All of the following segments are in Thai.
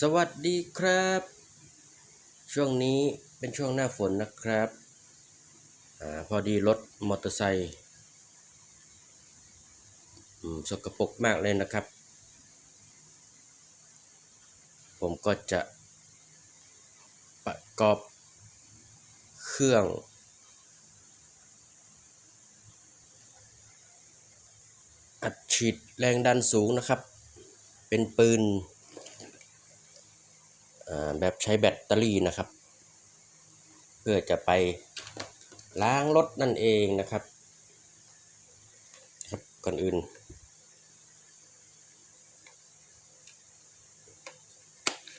สวัสดีครับ ช่วงนี้เป็นช่วงหน้าฝนนะครับอาพอดีรถมอเตอร์ไซค์อืมสกปรกมากเลยนะครับ ผมก็จะประกอบเครื่อง อัดฉีดแรงดันสูงนะครับ เป็นปืน แบบใช้แบตเตอรี่นะครับ เพื่อจะไปล้างรถนั่นเองนะครับครับก่อนอื่น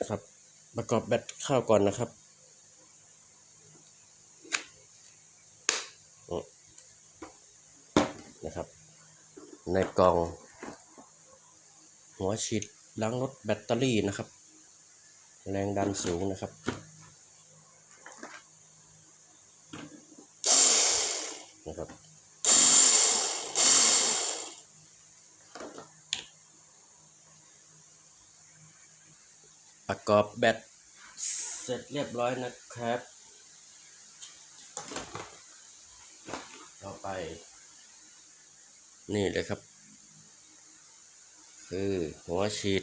ครับประกอบแบตเข้าก่อนนะครับอืมนะครับ ในกล่อง หัวฉีดล้างรถแบตเตอรี่นะครับ แรงดันสูงนะครับ นะครับ ประกอบแบตเสร็จเรียบร้อยนะครับ ต่อไป นี่เลยครับ คือหัวฉีด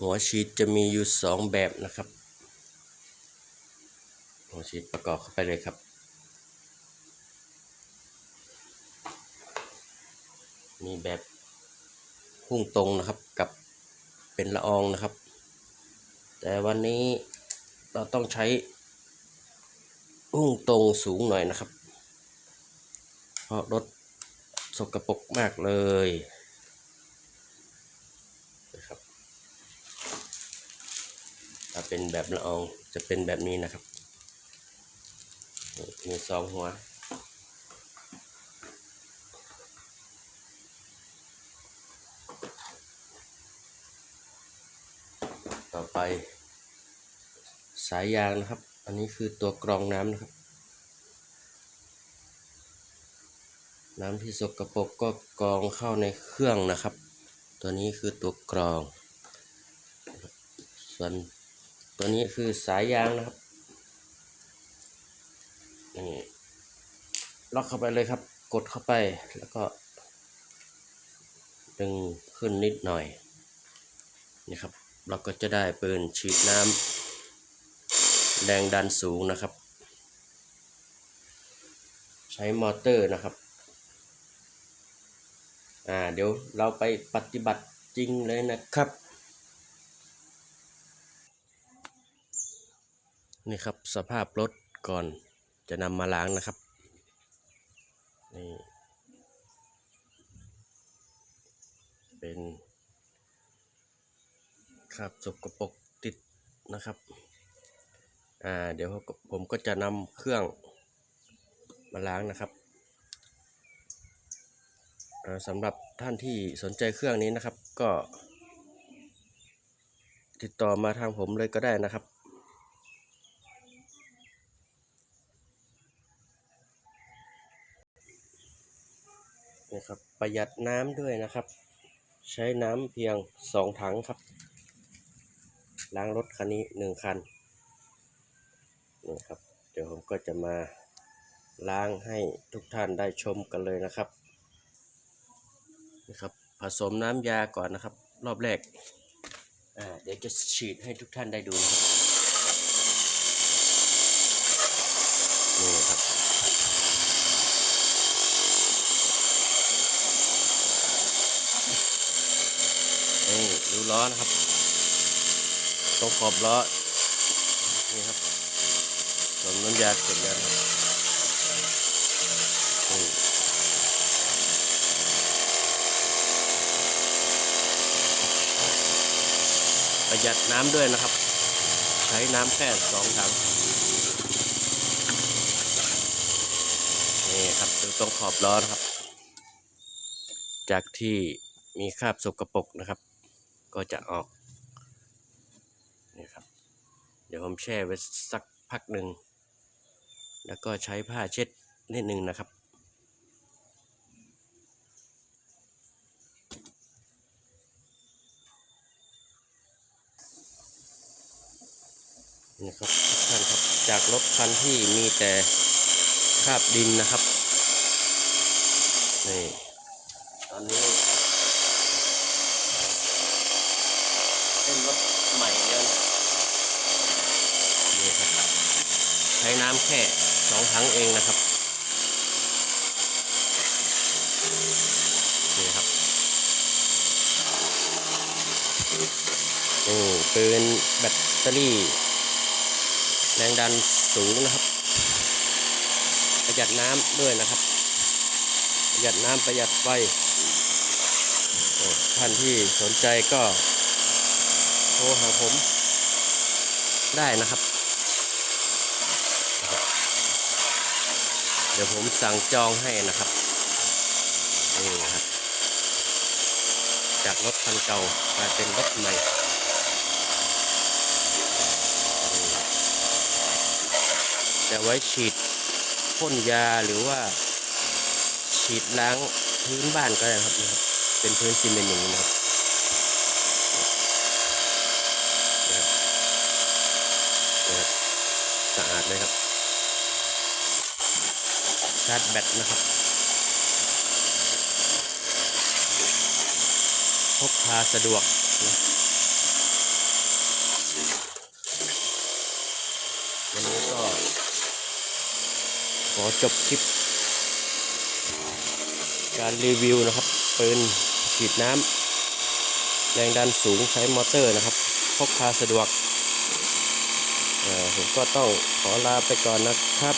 หัวฉีดจะมีอยู่สองแบบนะครับ หัวฉีดประกอบเข้าไปเลยครับ มีแบบพุ่งตรงนะครับกับเป็นละอองนะครับ แต่วันนี้เราต้องใช้พุ่งตรงสูงหน่อยนะครับ เพราะรถสกปรกมากเลยนะครับ ถ้า เป็นแบบละอองจะเป็นแบบนี้นะครับมีสองหัวต่อไป สายยางนะครับ อันนี้คือตัวกรองน้ำนะครับ น้ำที่สกปรกก็กรองเข้าในเครื่องนะครับ ตัวนี้คือตัวกรองส่วน ตัวนี้คือสายยางนะครับนี่ล็อกเข้าไปเลยครับ กดเข้าไปแล้วก็ ดึงขึ้นนิดหน่อยนี่ครับ เราก็จะได้ปืนฉีดน้ำแรงดันสูงนะครับ ใช้มอเตอร์นะครับอ่าเดี๋ยวเราไปปฏิบัติจริงเลยนะครับ นี่ครับสภาพรถก่อนจะนำมาล้างนะครับนี่เป็นคราบสกปรกติดนะครับอ่าเดี๋ยวผมก็จะนำเครื่องมาล้างนะครับสำหรับท่านที่สนใจเครื่องนี้นะครับก็ ติดต่อมาทางผมเลยก็ได้นะครับ นะครับ ประหยัดน้ำด้วยนะครับ ใช้น้ำเพียงสองถังครับ ล้างรถคันนี้หนึ่งคันนี่ครับ เดี๋ยวผมก็จะมาล้างให้ทุกท่านได้ชมกันเลยนะครับนี่ครับ ผสมน้ำยาก่อนนะครับ รอบแรกอ่าเดี๋ยวจะฉีดให้ทุกท่านได้ดูนะครับนี่ครับ นี่ดู ล้อนะครับ ตรงขอบล้อ นี่ครับผสมน้ำยาเสร็จแล้วครับประหยัดน้ำด้วยนะครับ ใช้น้ำแค่สองถังนี่ครับดูตรงขอบล้อนะครับ จากที่มีคราบสกรปรกนะครับ ก็จะออกนี่ครับ เดี๋ยวผมแช่ไว้สักพักหนึ่ง แล้วก็ใช้ผ้าเช็ดนิดหนึ่งนะครับนี่ครับทุกท่านครับจากรถคันที่มีแต่คราบดินนะครับนี่ตอนนี้เป็นรถใหม่เลยนี่ครับใช้น้ำแค่สองถังเองนะครับนี่ครับนี่ปืนแบตเตอรี่ แรงดันสูงนะครับ ประหยัดน้ำด้วยนะครับ ประหยัดน้ำประหยัดไฟท่านที่สนใจก็โทรหาผมได้นะครับ เดี๋ยวผมสั่งจองให้นะครับนี่ครับ จากรถคันเก่ากลายเป็นรถใหม่จะไว้ฉีดพ่นยาหรือว่า ฉีดล้างพื้นบ้านก็ได้ครับนะครับ เป็นพื้นซีเมนต์อย่างนี้นะครับนะครับสะอาดเลยครับาร์จแบตนะครับ พกพาสะดวกนะวันนี้ก็ ขอจบคลิป การรีวิวนะครับปืนฉีดน้ำแรงดันสูงใช้มอเตอร์นะครับ พกพาสะดวกผมก็ต้องขอลาไปก่อนนะครับ